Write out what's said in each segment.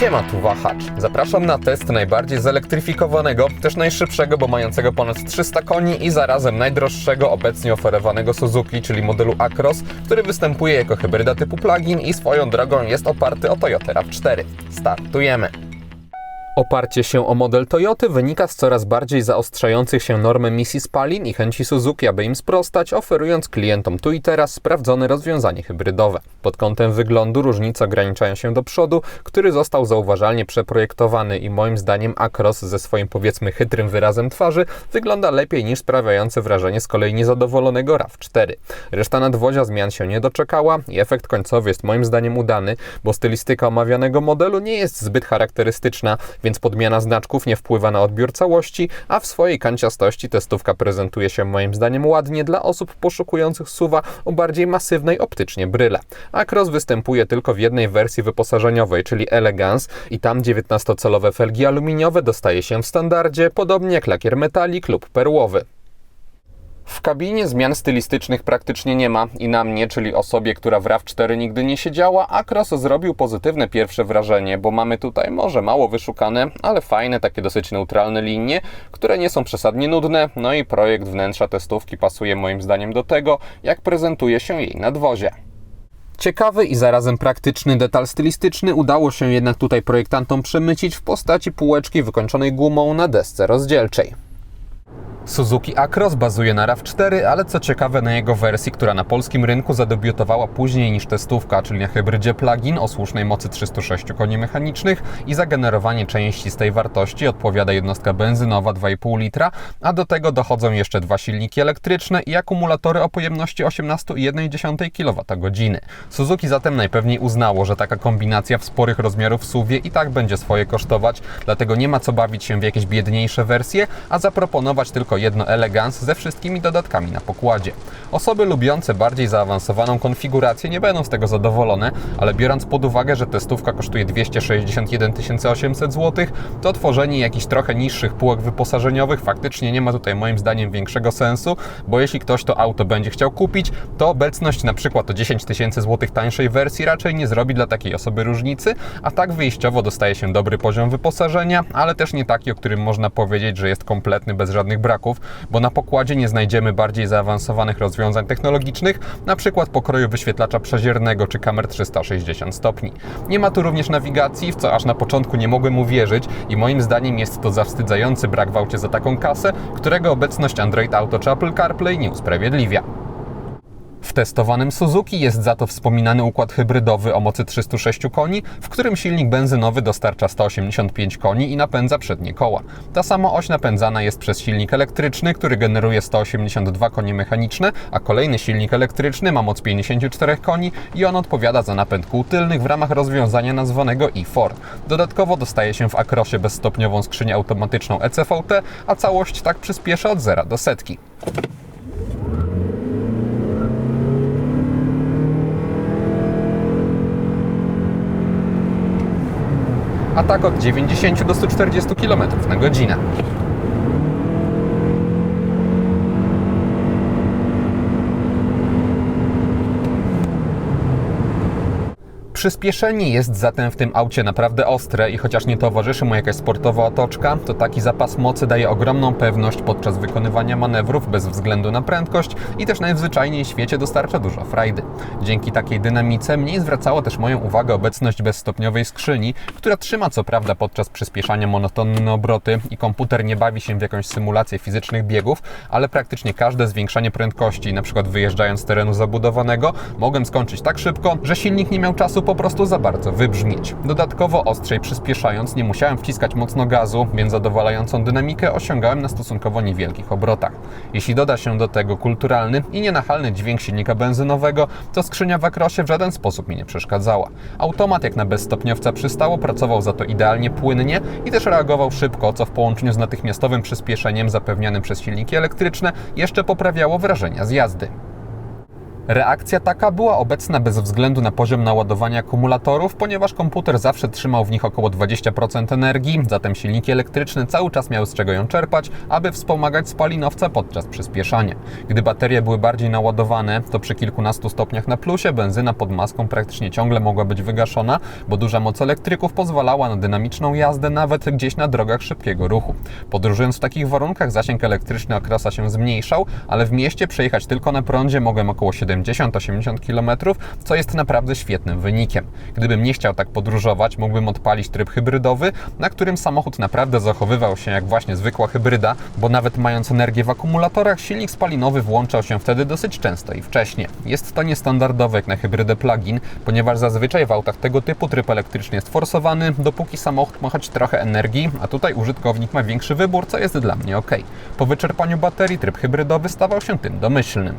Siema, tu Wahacz. Zapraszam na test najbardziej zelektryfikowanego, też najszybszego, bo mającego ponad 300 koni i zarazem najdroższego obecnie oferowanego Suzuki, czyli modelu Acros, który występuje jako hybryda typu plug-in i swoją drogą jest oparty o Toyota RAV4. Startujemy! Oparcie się o model Toyoty wynika z coraz bardziej zaostrzających się norm emisji spalin i chęci Suzuki, aby im sprostać, oferując klientom tu i teraz sprawdzone rozwiązanie hybrydowe. Pod kątem wyglądu różnice ograniczają się do przodu, który został zauważalnie przeprojektowany i moim zdaniem Acros ze swoim powiedzmy chytrym wyrazem twarzy wygląda lepiej niż sprawiające wrażenie z kolei niezadowolonego RAV4. Reszta nadwozia zmian się nie doczekała i efekt końcowy jest moim zdaniem udany, bo stylistyka omawianego modelu nie jest zbyt charakterystyczna, więc podmiana znaczków nie wpływa na odbiór całości, a w swojej kanciastości testówka prezentuje się moim zdaniem ładnie dla osób poszukujących suwa o bardziej masywnej optycznie bryle. Acros występuje tylko w jednej wersji wyposażeniowej, czyli Elegance i tam 19-calowe felgi aluminiowe dostaje się w standardzie, podobnie jak lakier metalik lub perłowy. W kabinie zmian stylistycznych praktycznie nie ma i na mnie, czyli osobie, która w RAV4 nigdy nie siedziała, Acros zrobił pozytywne pierwsze wrażenie, bo mamy tutaj może mało wyszukane, ale fajne, takie dosyć neutralne linie, które nie są przesadnie nudne, no i projekt wnętrza testówki pasuje moim zdaniem do tego, jak prezentuje się jej nadwozie. Ciekawy i zarazem praktyczny detal stylistyczny udało się jednak tutaj projektantom przemycić w postaci półeczki wykończonej gumą na desce rozdzielczej. Suzuki Acros bazuje na RAV4, ale co ciekawe na jego wersji, która na polskim rynku zadebiutowała później niż testówka, czyli na hybrydzie plug-in o słusznej mocy 306 koni mechanicznych i za generowanie części z tej wartości odpowiada jednostka benzynowa 2,5 litra, a do tego dochodzą jeszcze dwa silniki elektryczne i akumulatory o pojemności 18,1 kWh. Suzuki zatem najpewniej uznało, że taka kombinacja w sporych rozmiarów SUV i tak będzie swoje kosztować, dlatego nie ma co bawić się w jakieś biedniejsze wersje, a zaproponować tylko jedno Elegance ze wszystkimi dodatkami na pokładzie. Osoby lubiące bardziej zaawansowaną konfigurację nie będą z tego zadowolone, ale biorąc pod uwagę, że testówka kosztuje 261 800 zł, to tworzenie jakichś trochę niższych półek wyposażeniowych faktycznie nie ma tutaj moim zdaniem większego sensu, bo jeśli ktoś to auto będzie chciał kupić, to obecność na przykład o 10 tysięcy złotych tańszej wersji raczej nie zrobi dla takiej osoby różnicy, a tak wyjściowo dostaje się dobry poziom wyposażenia, ale też nie taki, o którym można powiedzieć, że jest kompletny bez żadnych braków, bo na pokładzie nie znajdziemy bardziej zaawansowanych rozwiązań technologicznych, przykład pokroju wyświetlacza przeziernego czy kamer 360 stopni. Nie ma tu również nawigacji, w co aż na początku nie mogłem uwierzyć i moim zdaniem jest to zawstydzający brak w aucie za taką kasę, którego obecność Android Auto czy Apple CarPlay nie usprawiedliwia. W testowanym Suzuki jest za to wspominany układ hybrydowy o mocy 306 koni, w którym silnik benzynowy dostarcza 185 koni i napędza przednie koła. Ta sama oś napędzana jest przez silnik elektryczny, który generuje 182 konie mechaniczne, a kolejny silnik elektryczny ma moc 54 koni i on odpowiada za napęd kół tylnych w ramach rozwiązania nazwanego e-4. Dodatkowo dostaje się w Acrosie bezstopniową skrzynię automatyczną ECVT, a całość tak przyspiesza od zera do setki. A tak od 90 do 140 km na godzinę. Przyspieszenie jest zatem w tym aucie naprawdę ostre i chociaż nie towarzyszy mu jakaś sportowa otoczka, to taki zapas mocy daje ogromną pewność podczas wykonywania manewrów bez względu na prędkość i też najzwyczajniej w świecie dostarcza dużo frajdy. Dzięki takiej dynamice mniej zwracało też moją uwagę obecność bezstopniowej skrzyni, która trzyma co prawda podczas przyspieszania monotonne obroty i komputer nie bawi się w jakąś symulację fizycznych biegów, ale praktycznie każde zwiększanie prędkości, przykład wyjeżdżając z terenu zabudowanego, mogłem skończyć tak szybko, że silnik nie miał czasu po prostu za bardzo wybrzmieć. Dodatkowo ostrzej przyspieszając nie musiałem wciskać mocno gazu, więc zadowalającą dynamikę osiągałem na stosunkowo niewielkich obrotach. Jeśli doda się do tego kulturalny i nienachalny dźwięk silnika benzynowego, to skrzynia w akrosie w żaden sposób mi nie przeszkadzała. Automat jak na bezstopniowca przystało pracował za to idealnie płynnie i też reagował szybko, co w połączeniu z natychmiastowym przyspieszeniem zapewnianym przez silniki elektryczne jeszcze poprawiało wrażenia z jazdy. Reakcja taka była obecna bez względu na poziom naładowania akumulatorów, ponieważ komputer zawsze trzymał w nich około 20% energii, zatem silniki elektryczne cały czas miały z czego ją czerpać, aby wspomagać spalinowce podczas przyspieszania. Gdy baterie były bardziej naładowane, to przy kilkunastu stopniach na plusie benzyna pod maską praktycznie ciągle mogła być wygaszona, bo duża moc elektryków pozwalała na dynamiczną jazdę nawet gdzieś na drogach szybkiego ruchu. Podróżując w takich warunkach zasięg elektryczny Akrosa się zmniejszał, ale w mieście przejechać tylko na prądzie mogłem około 70-80 km, co jest naprawdę świetnym wynikiem. Gdybym nie chciał tak podróżować, mógłbym odpalić tryb hybrydowy, na którym samochód naprawdę zachowywał się jak właśnie zwykła hybryda, bo nawet mając energię w akumulatorach, silnik spalinowy włączał się wtedy dosyć często i wcześnie. Jest to niestandardowe jak na hybrydę plug-in, ponieważ zazwyczaj w autach tego typu tryb elektryczny jest forsowany, dopóki samochód ma choć trochę energii, a tutaj użytkownik ma większy wybór, co jest dla mnie ok. Po wyczerpaniu baterii tryb hybrydowy stawał się tym domyślnym.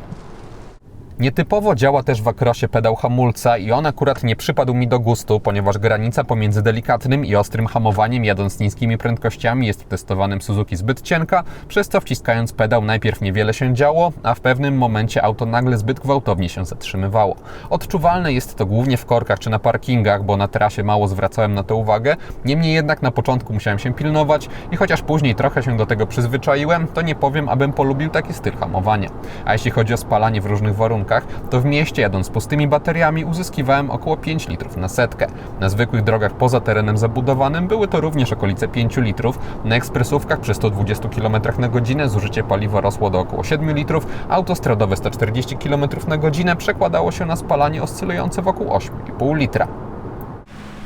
Nietypowo działa też w akrosie pedał hamulca i on akurat nie przypadł mi do gustu, ponieważ granica pomiędzy delikatnym i ostrym hamowaniem jadąc niskimi prędkościami jest w testowanym Suzuki zbyt cienka, przez co wciskając pedał najpierw niewiele się działo, a w pewnym momencie auto nagle zbyt gwałtownie się zatrzymywało. Odczuwalne jest to głównie w korkach czy na parkingach, bo na trasie mało zwracałem na to uwagę, niemniej jednak na początku musiałem się pilnować i chociaż później trochę się do tego przyzwyczaiłem, to nie powiem, abym polubił taki styl hamowania. A jeśli chodzi o spalanie w różnych warunkach, to w mieście jadąc pustymi bateriami uzyskiwałem około 5 litrów na setkę. Na zwykłych drogach poza terenem zabudowanym były to również okolice 5 litrów. Na ekspresówkach przy 120 km na godzinę zużycie paliwa rosło do około 7 litrów, autostradowe 140 km na godzinę przekładało się na spalanie oscylujące wokół 8,5 litra.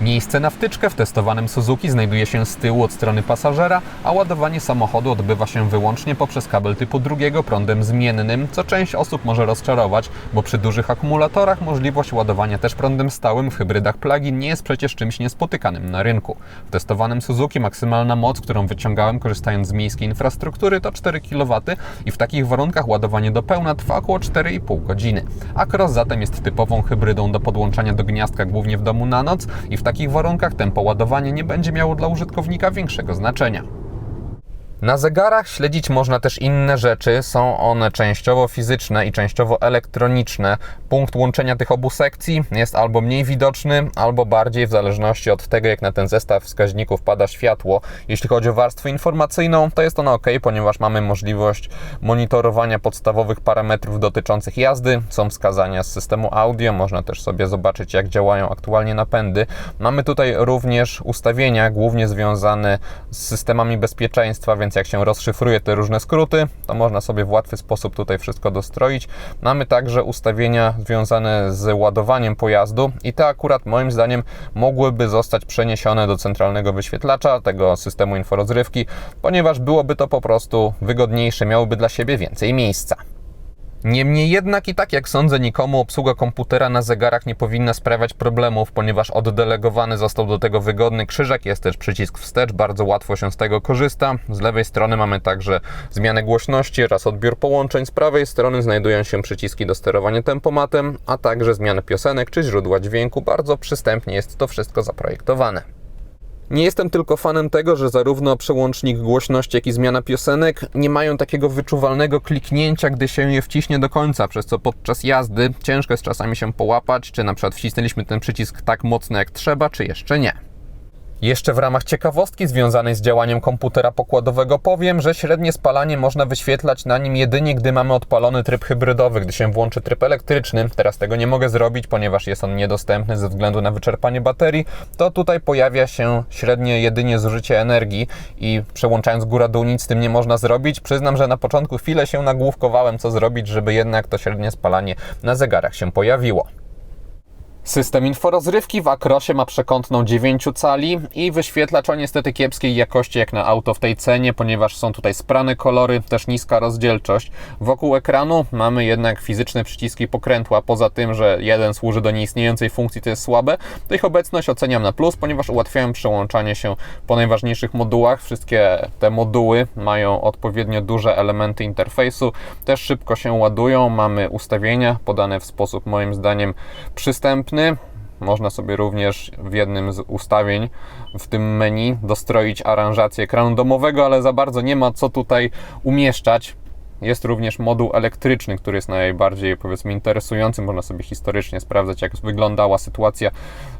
Miejsce na wtyczkę w testowanym Suzuki znajduje się z tyłu od strony pasażera, a ładowanie samochodu odbywa się wyłącznie poprzez kabel typu drugiego prądem zmiennym, co część osób może rozczarować, bo przy dużych akumulatorach możliwość ładowania też prądem stałym w hybrydach plug-in nie jest przecież czymś niespotykanym na rynku. W testowanym Suzuki maksymalna moc, którą wyciągałem korzystając z miejskiej infrastruktury to 4 kW i w takich warunkach ładowanie do pełna trwa około 4,5 godziny. Acros zatem jest typową hybrydą do podłączania do gniazdka głównie w domu na noc i w takich warunkach tempo ładowania nie będzie miało dla użytkownika większego znaczenia. Na zegarach śledzić można też inne rzeczy. Są one częściowo fizyczne i częściowo elektroniczne. Punkt łączenia tych obu sekcji jest albo mniej widoczny, albo bardziej w zależności od tego, jak na ten zestaw wskaźników pada światło. Jeśli chodzi o warstwę informacyjną, to jest ona ok, ponieważ mamy możliwość monitorowania podstawowych parametrów dotyczących jazdy. Są wskazania z systemu audio, można też sobie zobaczyć, jak działają aktualnie napędy. Mamy tutaj również ustawienia, głównie związane z systemami bezpieczeństwa, więc jak się rozszyfruje te różne skróty, to można sobie w łatwy sposób tutaj wszystko dostroić. Mamy także ustawienia związane z ładowaniem pojazdu i te akurat moim zdaniem mogłyby zostać przeniesione do centralnego wyświetlacza tego systemu inforozrywki, ponieważ byłoby to po prostu wygodniejsze, miałoby dla siebie więcej miejsca. Niemniej jednak i tak jak sądzę, nikomu obsługa komputera na zegarach nie powinna sprawiać problemów, ponieważ oddelegowany został do tego wygodny krzyżak, jest też przycisk wstecz, bardzo łatwo się z tego korzysta. Z lewej strony mamy także zmianę głośności oraz odbiór połączeń, z prawej strony znajdują się przyciski do sterowania tempomatem, a także zmiany piosenek czy źródła dźwięku. Bardzo przystępnie jest to wszystko zaprojektowane. Nie jestem tylko fanem tego, że zarówno przełącznik głośności, jak i zmiana piosenek nie mają takiego wyczuwalnego kliknięcia, gdy się je wciśnie do końca, przez co podczas jazdy ciężko jest czasami się połapać, czy na przykład wcisnęliśmy ten przycisk tak mocno jak trzeba, czy jeszcze nie. Jeszcze w ramach ciekawostki związanej z działaniem komputera pokładowego powiem, że średnie spalanie można wyświetlać na nim jedynie, gdy mamy odpalony tryb hybrydowy, gdy się włączy tryb elektryczny. Teraz tego nie mogę zrobić, ponieważ jest on niedostępny ze względu na wyczerpanie baterii. To tutaj pojawia się średnie jedynie zużycie energii i przełączając góra-dół nic z tym nie można zrobić. Przyznam, że na początku chwilę się nagłówkowałem, co zrobić, żeby jednak to średnie spalanie na zegarach się pojawiło. System inforozrywki w Akrosie ma przekątną 9 cali i wyświetlacz o niestety kiepskiej jakości jak na auto w tej cenie, ponieważ są tutaj sprane kolory, też niska rozdzielczość. Wokół ekranu mamy jednak fizyczne przyciski pokrętła, poza tym, że jeden służy do nieistniejącej funkcji, to jest słabe, to ich obecność oceniam na plus, ponieważ ułatwiają przełączanie się po najważniejszych modułach. Wszystkie te moduły mają odpowiednio duże elementy interfejsu, też szybko się ładują, mamy ustawienia podane w sposób moim zdaniem przystępny, można sobie również w jednym z ustawień w tym menu dostroić aranżację ekranu domowego, ale za bardzo nie ma co tutaj umieszczać. Jest również moduł elektryczny, który jest najbardziej powiedzmy interesujący. Można sobie historycznie sprawdzać, jak wyglądała sytuacja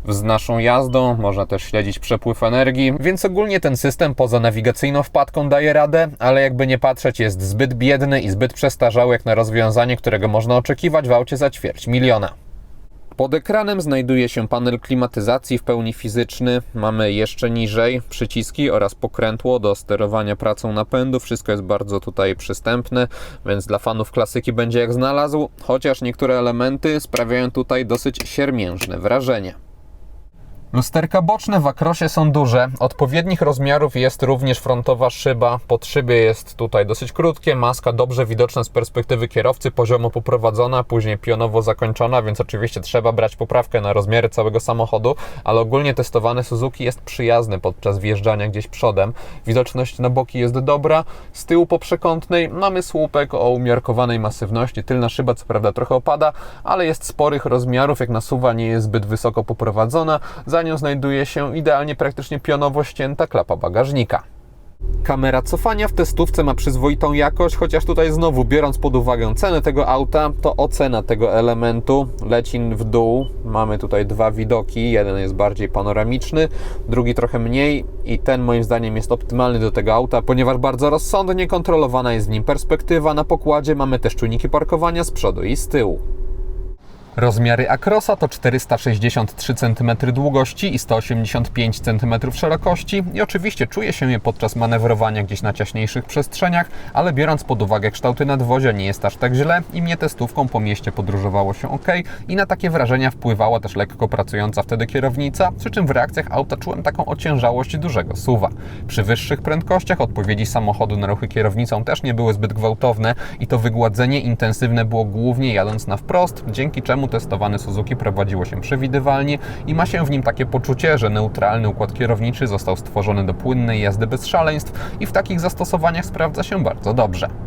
z naszą jazdą. Można też śledzić przepływ energii. Więc ogólnie ten system poza nawigacyjną wpadką daje radę, ale jakby nie patrzeć, jest zbyt biedny i zbyt przestarzały jak na rozwiązanie, którego można oczekiwać w aucie za ćwierć miliona. Pod ekranem znajduje się panel klimatyzacji w pełni fizyczny. Mamy jeszcze niżej przyciski oraz pokrętło do sterowania pracą napędu. Wszystko jest bardzo tutaj przystępne, więc dla fanów klasyki będzie jak znalazł, chociaż niektóre elementy sprawiają tutaj dosyć siermiężne wrażenie. Lusterka boczne w Akrosie są duże. Odpowiednich rozmiarów jest również frontowa szyba. Pod szybie jest tutaj dosyć krótkie. Maska dobrze widoczna z perspektywy kierowcy, poziomo poprowadzona, później pionowo zakończona, więc oczywiście trzeba brać poprawkę na rozmiary całego samochodu, ale ogólnie testowany Suzuki jest przyjazny podczas wjeżdżania gdzieś przodem. Widoczność na boki jest dobra. Z tyłu po przekątnej mamy słupek o umiarkowanej masywności. Tylna szyba co prawda trochę opada, ale jest sporych rozmiarów. Jak nasuwa nie jest zbyt wysoko poprowadzona. Za nią znajduje się idealnie praktycznie pionowo ścięta klapa bagażnika. Kamera cofania w testówce ma przyzwoitą jakość, chociaż tutaj znowu biorąc pod uwagę cenę tego auta, to ocena tego elementu leci w dół. Mamy tutaj dwa widoki, jeden jest bardziej panoramiczny, drugi trochę mniej i ten moim zdaniem jest optymalny do tego auta, ponieważ bardzo rozsądnie kontrolowana jest w nim perspektywa. Na pokładzie mamy też czujniki parkowania z przodu i z tyłu. Rozmiary Acrosa to 463 cm długości i 185 cm szerokości i oczywiście czuje się je podczas manewrowania gdzieś na ciaśniejszych przestrzeniach, ale biorąc pod uwagę kształty nadwozia nie jest aż tak źle i mnie testówką po mieście podróżowało się ok i na takie wrażenia wpływała też lekko pracująca wtedy kierownica, przy czym w reakcjach auta czułem taką ociężałość dużego suwa. Przy wyższych prędkościach odpowiedzi samochodu na ruchy kierownicą też nie były zbyt gwałtowne i to wygładzenie intensywne było głównie jadąc na wprost, dzięki czemu testowany Suzuki prowadziło się przewidywalnie i ma się w nim takie poczucie, że neutralny układ kierowniczy został stworzony do płynnej jazdy bez szaleństw i w takich zastosowaniach sprawdza się bardzo dobrze.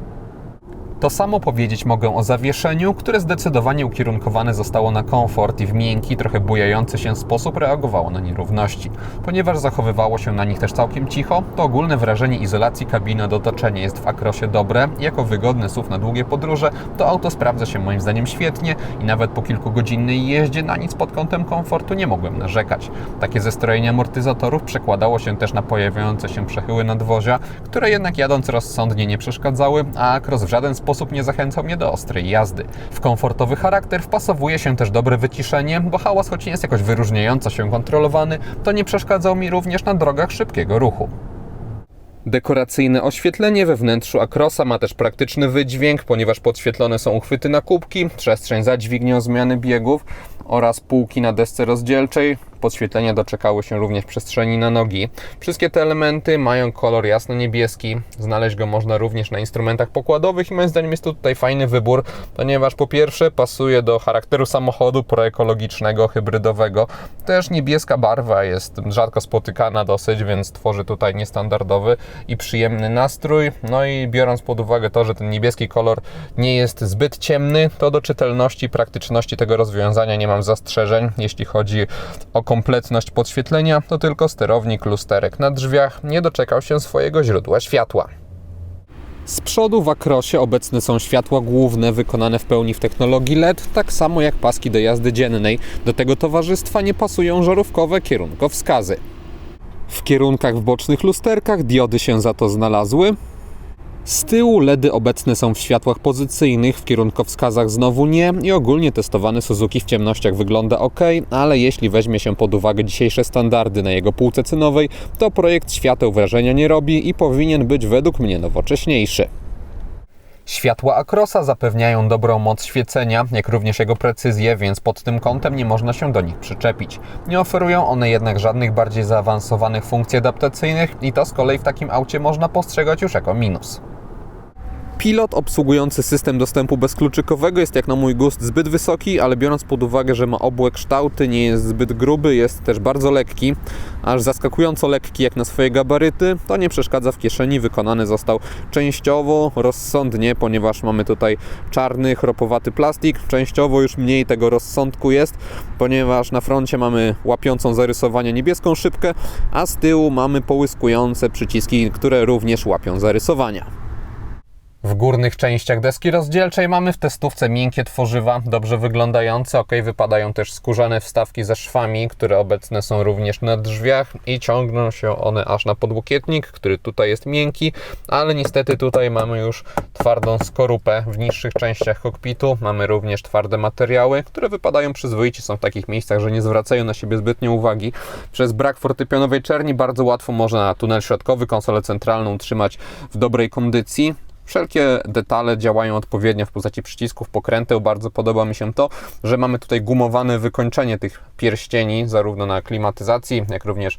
To samo powiedzieć mogę o zawieszeniu, które zdecydowanie ukierunkowane zostało na komfort i w miękki, trochę bujający się sposób reagowało na nierówności. Ponieważ zachowywało się na nich też całkiem cicho, to ogólne wrażenie izolacji kabiny od otoczenia jest w Akrosie dobre. Jako wygodny SUV na długie podróże, to auto sprawdza się moim zdaniem świetnie i nawet po kilkugodzinnej jeździe na nic pod kątem komfortu nie mogłem narzekać. Takie zestrojenie amortyzatorów przekładało się też na pojawiające się przechyły nadwozia, które jednak jadąc rozsądnie nie przeszkadzały, a Akros w żaden sposób sposób nie zachęcał mnie do ostrej jazdy. W komfortowy charakter wpasowuje się też dobre wyciszenie, bo hałas choć nie jest jakoś wyróżniająco się kontrolowany, to nie przeszkadzał mi również na drogach szybkiego ruchu. Dekoracyjne oświetlenie we wnętrzu Akrosa ma też praktyczny wydźwięk, ponieważ podświetlone są uchwyty na kubki, przestrzeń za dźwignią zmiany biegów oraz półki na desce rozdzielczej. Podświetlenia doczekały się również przestrzeni na nogi. Wszystkie te elementy mają kolor jasno-niebieski. Znaleźć go można również na instrumentach pokładowych i moim zdaniem jest to tutaj fajny wybór, ponieważ po pierwsze pasuje do charakteru samochodu proekologicznego, hybrydowego. Też niebieska barwa jest rzadko spotykana dosyć, więc tworzy tutaj niestandardowy i przyjemny nastrój. No i biorąc pod uwagę to, że ten niebieski kolor nie jest zbyt ciemny, to do czytelności praktyczności tego rozwiązania nie mam zastrzeżeń. Jeśli chodzi o kompletność podświetlenia, to tylko sterownik lusterek na drzwiach nie doczekał się swojego źródła światła. Z przodu w Akrosie obecne są światła główne wykonane w pełni w technologii LED, tak samo jak paski do jazdy dziennej. Do tego towarzystwa nie pasują żarówkowe kierunkowskazy. W kierunkach w bocznych lusterkach diody się za to znalazły, z tyłu LEDy obecne są w światłach pozycyjnych, w kierunkowskazach znowu nie i ogólnie testowany Suzuki w ciemnościach wygląda ok, ale jeśli weźmie się pod uwagę dzisiejsze standardy na jego półce cenowej, to projekt świateł wrażenia nie robi i powinien być według mnie nowocześniejszy. Światła Akrosa zapewniają dobrą moc świecenia, jak również jego precyzję, więc pod tym kątem nie można się do nich przyczepić. Nie oferują one jednak żadnych bardziej zaawansowanych funkcji adaptacyjnych i to z kolei w takim aucie można postrzegać już jako minus. Pilot obsługujący system dostępu bezkluczykowego jest jak na mój gust zbyt wysoki, ale biorąc pod uwagę, że ma obłe kształty, nie jest zbyt gruby, jest też bardzo lekki, aż zaskakująco lekki jak na swoje gabaryty, to nie przeszkadza w kieszeni. Wykonany został częściowo, rozsądnie, ponieważ mamy tutaj czarny, chropowaty plastik. Częściowo już mniej tego rozsądku jest, ponieważ na froncie mamy łapiącą zarysowanie niebieską szybkę, a z tyłu mamy połyskujące przyciski, które również łapią zarysowania. W górnych częściach deski rozdzielczej mamy w testówce miękkie tworzywa, dobrze wyglądające. Ok, wypadają też skórzane wstawki ze szwami, które obecne są również na drzwiach i ciągną się one aż na podłokietnik, który tutaj jest miękki, ale niestety tutaj mamy już twardą skorupę w niższych częściach kokpitu. Mamy również twarde materiały, które wypadają przyzwoicie, są w takich miejscach, że nie zwracają na siebie zbytnio uwagi. Przez brak fortepianowej czerni bardzo łatwo można tunel środkowy, konsolę centralną utrzymać w dobrej kondycji. Wszelkie detale działają odpowiednio w postaci przycisków, pokręteł. Bardzo podoba mi się to, że mamy tutaj gumowane wykończenie tych pierścieni, zarówno na klimatyzacji, jak również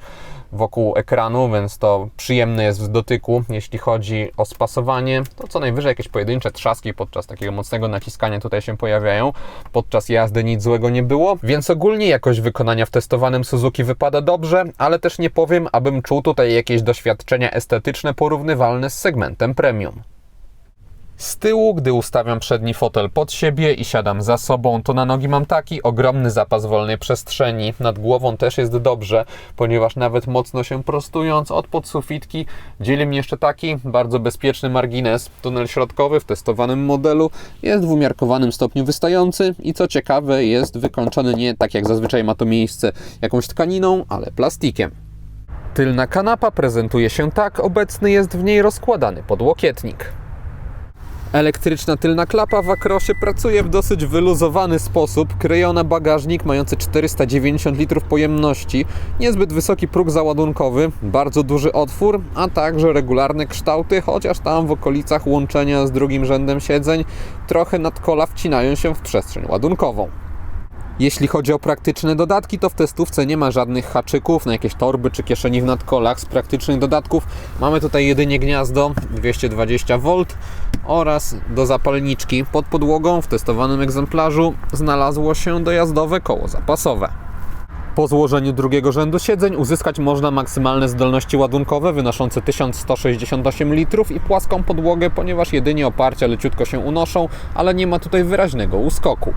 wokół ekranu, więc to przyjemne jest w dotyku. Jeśli chodzi o spasowanie, to co najwyżej jakieś pojedyncze trzaski podczas takiego mocnego naciskania tutaj się pojawiają. Podczas jazdy nic złego nie było, więc ogólnie jakość wykonania w testowanym Suzuki wypada dobrze, ale też nie powiem, abym czuł tutaj jakieś doświadczenia estetyczne porównywalne z segmentem premium. Z tyłu, gdy ustawiam przedni fotel pod siebie i siadam za sobą, to na nogi mam taki ogromny zapas wolnej przestrzeni. Nad głową też jest dobrze, ponieważ nawet mocno się prostując od podsufitki dzieli mnie jeszcze taki bardzo bezpieczny margines. Tunel środkowy w testowanym modelu jest w umiarkowanym stopniu wystający i co ciekawe jest wykończony nie tak jak zazwyczaj ma to miejsce jakąś tkaniną, ale plastikiem. Tylna kanapa prezentuje się tak, obecny jest w niej rozkładany podłokietnik. Elektryczna tylna klapa w Akrosie pracuje w dosyć wyluzowany sposób. Kryjona bagażnik mający 490 litrów pojemności, niezbyt wysoki próg załadunkowy, bardzo duży otwór, a także regularne kształty, chociaż tam w okolicach łączenia z drugim rzędem siedzeń trochę nadkola wcinają się w przestrzeń ładunkową. Jeśli chodzi o praktyczne dodatki, to w testówce nie ma żadnych haczyków na jakieś torby czy kieszeni w nadkolach. Z praktycznych dodatków mamy tutaj jedynie gniazdo 220V oraz do zapalniczki. Pod podłogą w testowanym egzemplarzu znalazło się dojazdowe koło zapasowe. Po złożeniu drugiego rzędu siedzeń uzyskać można maksymalne zdolności ładunkowe wynoszące 1168 litrów i płaską podłogę, ponieważ jedynie oparcia leciutko się unoszą, ale nie ma tutaj wyraźnego uskoku.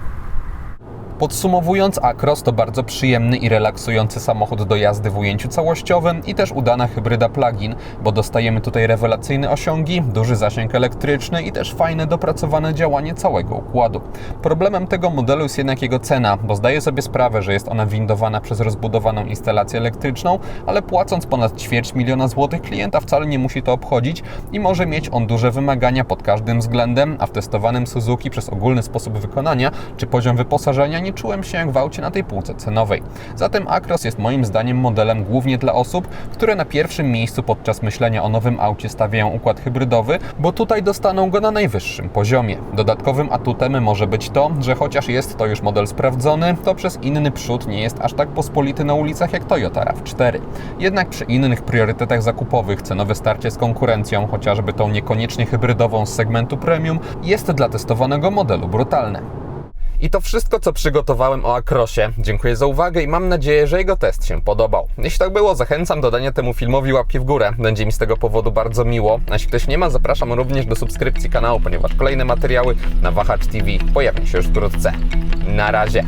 Podsumowując, Acros to bardzo przyjemny i relaksujący samochód do jazdy w ujęciu całościowym i też udana hybryda plug-in, bo dostajemy tutaj rewelacyjne osiągi, duży zasięg elektryczny i też fajne dopracowane działanie całego układu. Problemem tego modelu jest jednak jego cena, bo zdaję sobie sprawę, że jest ona windowana przez rozbudowaną instalację elektryczną, ale płacąc ponad ćwierć miliona złotych klienta wcale nie musi to obchodzić i może mieć on duże wymagania pod każdym względem, a w testowanym Suzuki przez ogólny sposób wykonania czy poziom wyposażenia nie czułem się jak w aucie na tej półce cenowej. Zatem Acros jest moim zdaniem modelem głównie dla osób, które na pierwszym miejscu podczas myślenia o nowym aucie stawiają układ hybrydowy, bo tutaj dostaną go na najwyższym poziomie. Dodatkowym atutem może być to, że chociaż jest to już model sprawdzony, to przez inny przód nie jest aż tak pospolity na ulicach jak Toyota RAV4. Jednak przy innych priorytetach zakupowych cenowe starcie z konkurencją, chociażby tą niekoniecznie hybrydową z segmentu premium, jest dla testowanego modelu brutalne. I to wszystko, co przygotowałem o Akrosie. Dziękuję za uwagę i mam nadzieję, że jego test się podobał. Jeśli tak było, zachęcam do dania temu filmowi łapki w górę. Będzie mi z tego powodu bardzo miło. A jeśli ktoś nie ma, zapraszam również do subskrypcji kanału, ponieważ kolejne materiały na Wahacz TV pojawią się już wkrótce. Na razie.